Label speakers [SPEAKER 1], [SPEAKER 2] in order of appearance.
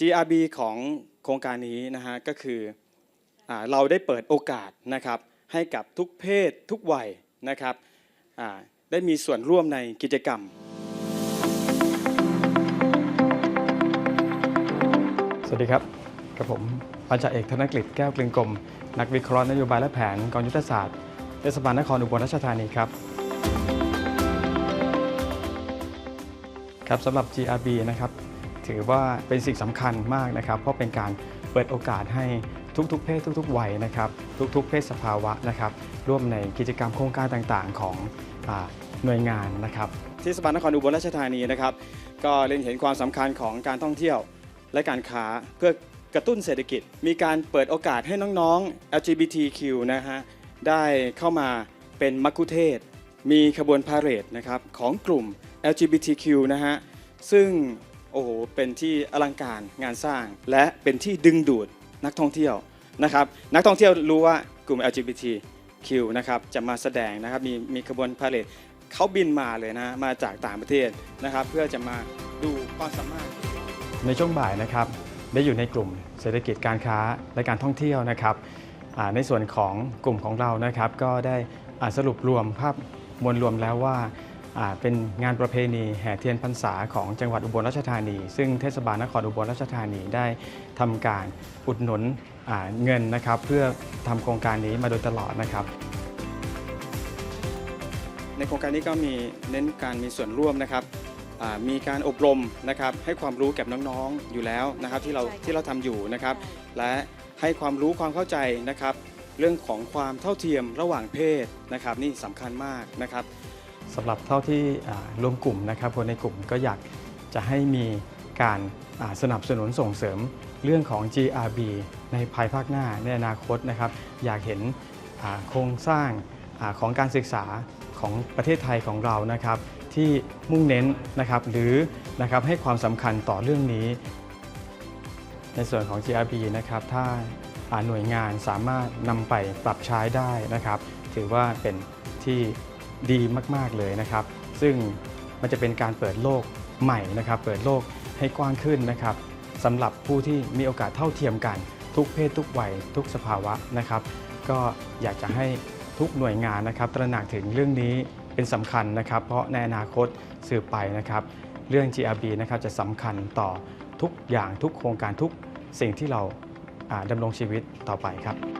[SPEAKER 1] GRB ของโครงการนี้นะฮะก็คืออเราได้เปิดโอกาสนะครับให้กับทุกเพศทุกวัยนะครับได้มีส่วนร่วมในกิจกรรม สวัสดีครับกับผมพันจ่าเอกธนกฤษแก้วกลึงกลม นักวิเคราะห์นโยบายและแผนกองยุทธศาสตร์เทศบาลนครอุบลราชธานีครับครับสำหรับ GRB นะครับ ถือว่าเป็นสิ่งสำคัญมากนะครับ เพราะเป็นการเปิดโอกาสให้ทุกๆ เพศทุก ๆ วัยนะครับ ทุก ๆ เพศสภาวะนะครับ ร่วมในกิจกรรมโครงการต่างๆ ของอหน่วยงานนะครับเทศบานครอุบลราชธานีนะครับ ก็เล็งเห็นความสำคัญของการท่องเที่ยวและการค้าเพื่อกระตุ้นเศรษฐกิจ มีการเปิดโอกาสให้น้องๆ LGBTQ นะฮะได้เข้ามาเป็นมัคคุเทศ มีขบวนพาเหรดนะครับของกลุ่ม LGBTQ นะฮะซึ่ง อ้โหเป็นที่อลังการงานสร้าง และเป็นที่ดึงดูดนักท่องเที่ยวนะครับนักท่องเที่ยวรู้ว่ากลุ่ม LGBTQ นะครับจะมาแสดงนะครับมีมีขบวนพาเหรดเขาบินมาเลยนะมาจากต่างประเทศนะครับเพื่อจะมาดูความสามารถ ในช่วงบ่ายนะครับได้อยู่ในกลุ่มเศรษฐกิจการค้าและการท่องเที่ยวนะครับอ่าในส่วนของกลุ่มของเรานะครับก็ได้อ่าสรุปรวมภาพมวลรวมแล้วว่า เป็นงานประเพณีแห่เทียนพรรษาของจังหวัดอุบลราชธานี ซึ่งเทศบาลนครอุบลราชธานีได้ทำการอุดหนุนอ่าเงินนะครับเพื่อทำโครงการนี้มาโดยตลอดนะครับ ในโครงการนี้ก็มีเน้นการมีส่วนร่วมนะครับอ่ามีการอบรมนะครับให้ความรู้แก่น้องๆอยู่แล้วนะครับที่เรา
[SPEAKER 2] ใช่ค่ะ
[SPEAKER 1] ที่เราทำอยู่นะครับ และให้ความรู้ความเข้าใจนะครับ เรื่องของความเท่าเทียมระหว่างเพศนะครับ นี่สำคัญมากนะครับ สำหรับเท่าที่อ่ารวมกลุ่มนะครับคนในกลุ่มก็อยากจะให้มีการสนับสนุนส่งเสริมเรื่องของ GRB ในภายภาคหน้าในอนาคตนะครับ อยากเห็นโครงสร้างอของการศึกษาของประเทศไทยของเรานะครับ ที่มุ่งเน้นนะครับหรือนะครับให้ความสำคัญต่อเรื่องนี้ ในส่วนของ GRB นะครับถ้าหน่วยงานสามารถนำไปปรับใช้ได้นะครับ ถือว่าเป็นที่ ดีมากๆเลยนะครับ ซึ่งมันจะเป็นการเปิดโลกใหม่นะครับ เปิดโลกให้กว้างขึ้นนะครับสำหรับผู้ที่มีโอกาสเท่าเทียมกัน ทุกเพศทุกวัยทุกสภาวะนะครับ ก็อยากจะให้ทุกหน่วยงานนะครับ ตระหนักถึงเรื่องนี้เป็นสำคัญนะครับ เพราะในอนาคตสืบไปนะครับ เรื่อง GRB นะครับจะสำคัญต่อทุกอย่างทุกโครงการทุกสิ่งที่เราอ่าดำรงชีวิตต่อไปครับ